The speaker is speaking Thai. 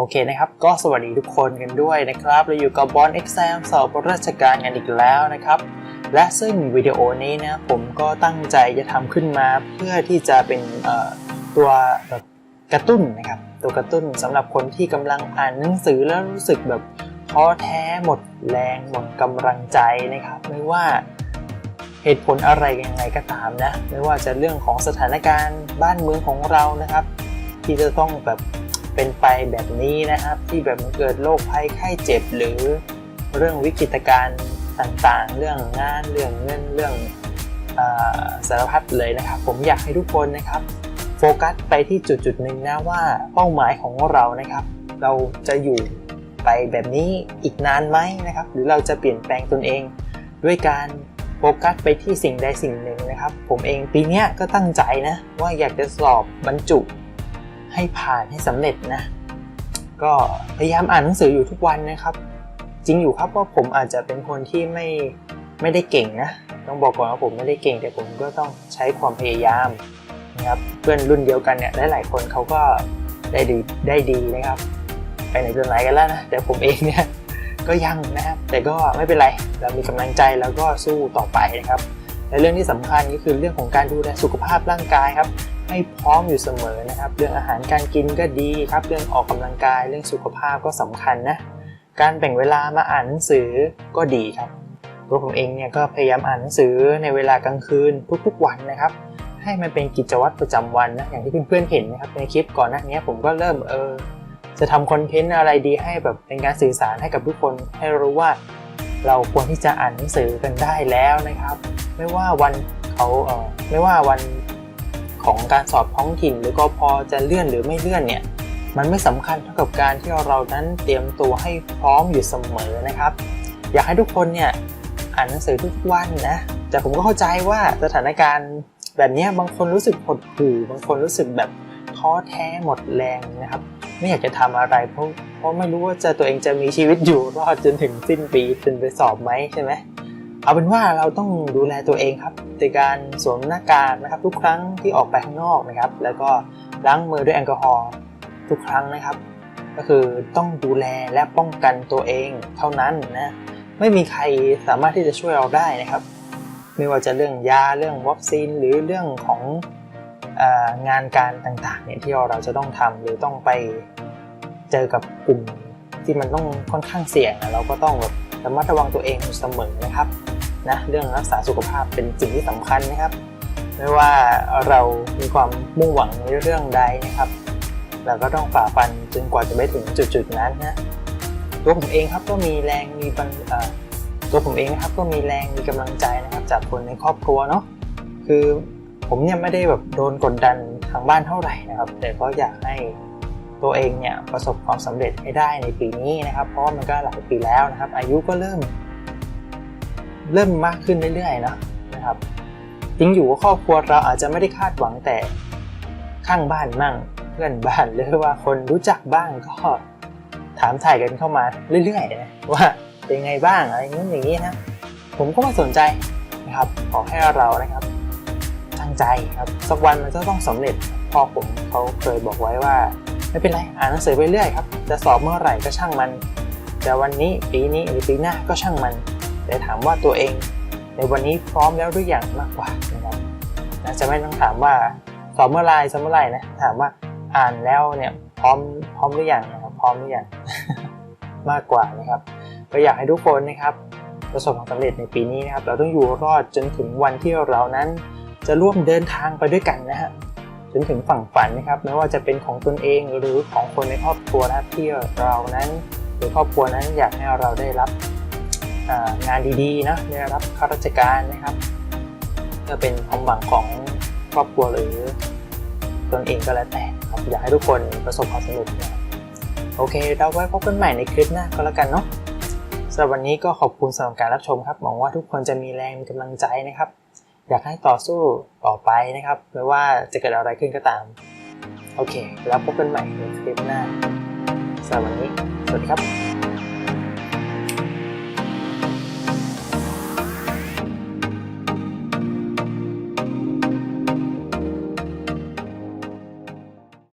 โอเคนะครับ ก็สวัสดีทุกคนกันด้วยนะครับเราอยู่กับบอลเอ็กซมสอบราชการกันอีกแล้วนะครับ และซึ่งวิดีโอนี้นะผมก็ตั้งใจจะทำขึ้นมาเพื่อที่จะเป็นตัวแบบกระตุ้นนะครับ ตัวกระตุ้นสำหรับคนที่กำลังอ่านหนังสือแล้วรู้สึกแบบท้อแท้หมดแรงหมดกำลังใจนะครับ ไม่ว่าเหตุผลอะไรยังไงก็ตามนะ ไม่ว่าจะเรื่องของสถานการณ์บ้านเมืองของเรานะครับ ที่จะต้องแบบ เป็นไปแบบนี้นะครับ ที่แบบมันเกิดโรคภัยไข้เจ็บหรือเรื่องวิกฤตการณ์ต่างๆ เรื่องงานเรื่องเงินเรื่องสารพัดเลยนะครับ ผมอยากให้ทุกคนนะครับโฟกัสไปที่จุดจุดๆหนึ่งนะว่าเป้าหมายของเรานะครับ เราจะอยู่ไปแบบนี้อีกนานไหมนะครับ หรือเราจะเปลี่ยนแปลงตนเอง ด้วยการโฟกัสไปที่สิ่งใดสิ่งหนึ่งนะครับ ผมเองปีนี้ก็ตั้งใจนะว่าอยากจะสอบบรรจุ ให้ผ่านให้สำเร็จนะ ก็พยายามอ่านหนังสืออยู่ทุกวันนะครับ จริงอยู่ครับว่าผมอาจจะเป็นคนที่ไม่ไม่ได้เก่งนะ ต้องบอกก่อนว่าผมไม่ได้เก่ง แต่ผมก็ต้องใช้ความพยายามนะครับเพื่อนรุ่นเดียวกันเนี่ยหลายๆคนเขาก็ได้ดีได้ดีนะครับ ไปไหนจนไหนกันแล้วนะแต่ผมเองเนี่ยก็ยังนะครับแต่ก็ไม่เป็นไรเรามีกำลังใจแล้วก็สู้ต่อไปนะครับ และเรื่องที่สำคัญก็คือเรื่องของการดูแลสุขภาพร่างกายครับให้พร้อมอยู่เสมอนะครับ เรื่องอาหารการกินก็ดีครับ เรื่องออกกำลังกาย เรื่องสุขภาพก็สำคัญนะการแบ่งเวลามาอ่านหนังสือก็ดีครับตัวผมเองเนี่ยก็พยายามอ่านหนังสือในเวลากลางคืนทุกๆวันนะครับให้มันเป็นกิจวัตรประจำวันนะอย่างที่เพื่อนๆเห็นนะครับในคลิปก่อนหน้านี้ผมก็เริ่มเออจะทำคอนเทนต์อะไรดีให้แบบเป็นการสื่อสารให้กับทุกคนให้รู้ว่า เราควรที่จะอ่านหนังสือกันได้แล้วนะครับ ไม่ว่าวันเขาเออไม่ว่าวันของการสอบท้องถิ่น หรือก็พอจะเลื่อนหรือไม่เลื่อนเนี่ยมันไม่สำคัญเท่ากับการที่เรานั้นเตรียมตัวให้พร้อมอยู่เสมอนะครับ อยากให้ทุกคนเนี่ยอ่านหนังสือทุกวันนะแต่ผมก็เข้าใจว่าสถานการณ์แบบนี้บางคนรู้สึกหดหู่บางคนรู้สึกแบบท้อแท้หมดแรงนะครับ ไม่อยากจะทำอะไรเพราะเพราะไม่รู้ว่าจะตัวเองจะมีชีวิตอยู่รอดจนถึงสิ้นปีจนไปสอบไหมใช่ไหมเอาเป็นว่าเราต้องดูแลตัวเองครับในการสวมหน้ากากนะครับ ทุกครั้งที่ออกไปข้างนอกนะครับ แล้วก็ล้างมือด้วยแอลกอฮอล์ทุกครั้งนะครับ ก็คือต้องดูแลและป้องกันตัวเองเท่านั้นนะไม่มีใครสามารถที่จะช่วยเราได้นะครับ ไม่ว่าจะเรื่องยาเรื่องวัคซีนหรือเรื่องของ งานการต่างๆเนี่ยที่เราจะต้องทำหรือต้องไปเจอกับกลุ่มที่มันต้องค่อนข้างเสี่ยงอะเราก็ต้องแบบระมัดระวังตัวเองอยู่เสมอนะครับนะเรื่องรักษาสุขภาพเป็นสิ่งที่สำคัญนะครับ ไม่ว่าเรามีความมุ่งหวังในเรื่องใดนะครับเราก็ต้องฝ่าฟันจนกว่าจะไปถึงจุดๆนั้นนะตัวผมเองครับก็มีแรงมีตัวผมเองนะครับก็มีแรงมีกำลังใจนะครับ จากคนในครอบครัวเนาะคือ ผมเนี่ยไม่ได้แบบโดนกดดันทางบ้านเท่าไหร่นะครับ แต่ก็อยากให้ตัวเองเนี่ยประสบความสำเร็จให้ได้ในปีนี้นะครับ เพราะมันก็หลายปีแล้วนะครับ อายุก็เริ่ม เริ่มมากขึ้นเรื่อยๆนะนะครับจริงอยู่ว่าครอบครัวเราอาจจะไม่ได้คาดหวังแต่ข้างบ้านมั่ง เพื่อนบ้านหรือว่าคนรู้จักบ้างก็ถามถ่ายกันเข้ามาเรื่อยๆนะว่าเป็นไงบ้างอะไรนู้นอย่างนี้นะผมก็ไม่สนใจนะครับขอให้เรานะครับ ใจครับ สักวันมันจะต้องสำเร็จพ่อผมเขาเคยบอกไว้ว่า ไม่เป็นไรอ่านหนังสือไปเรื่อยครับ จะสอบเมื่อไหร่ก็ช่างมัน จะวันนี้ปีนี้หรือปีหน้าก็ช่างมันแต่ถามว่าตัวเอง ในวันนี้พร้อมแล้วหรือยังมากกว่านะครับนะจะไม่ต้องถามว่าสอบเมื่อไรสอบเมื่อไหรนะถามว่าอ่านแล้วเนี่ยพร้อมพร้อมหรือยังนะครับพร้อมหรือยังมากกว่านะครับก็อยากให้ทุกคนนะครับประสบความสำเร็จในปีนี้นะครับ เราต้องอยู่รอดจนถึงวันที่เรานั้น จะร่วมเดินทางไปด้วยกันนะฮะจนถึงฝั่งฝันนะครับไม่ว่าจะเป็นของตนเองหรือของคนในครอบครัวนะครับที่เรานั้นหรือครอบครัวนั้นอยากให้เราได้รับงานดีๆนะได้รับข้าราชการนะครับเพื่อเป็นความหวังของครอบครัวหรือตนเองก็แล้วแต่ครับอยากให้ทุกคนประสบความสำเร็จนะโอเค เราไว้พบกันใหม่ในคลิปหน้าก็แล้วกันเนาะสำหรับวันนี้ก็ขอบคุณสำหรับการรับชมครับหวังว่าทุกคนจะมีแรงมีกำลังใจนะครับ อยากให้ต่อสู้ต่อไปนะครับไม่ว่าจะเกิดอะไรขึ้นก็ตาม โอเค แล้วพบกันใหม่ในคลิปหน้าสำหรับวันนี้ สวัสดีครับ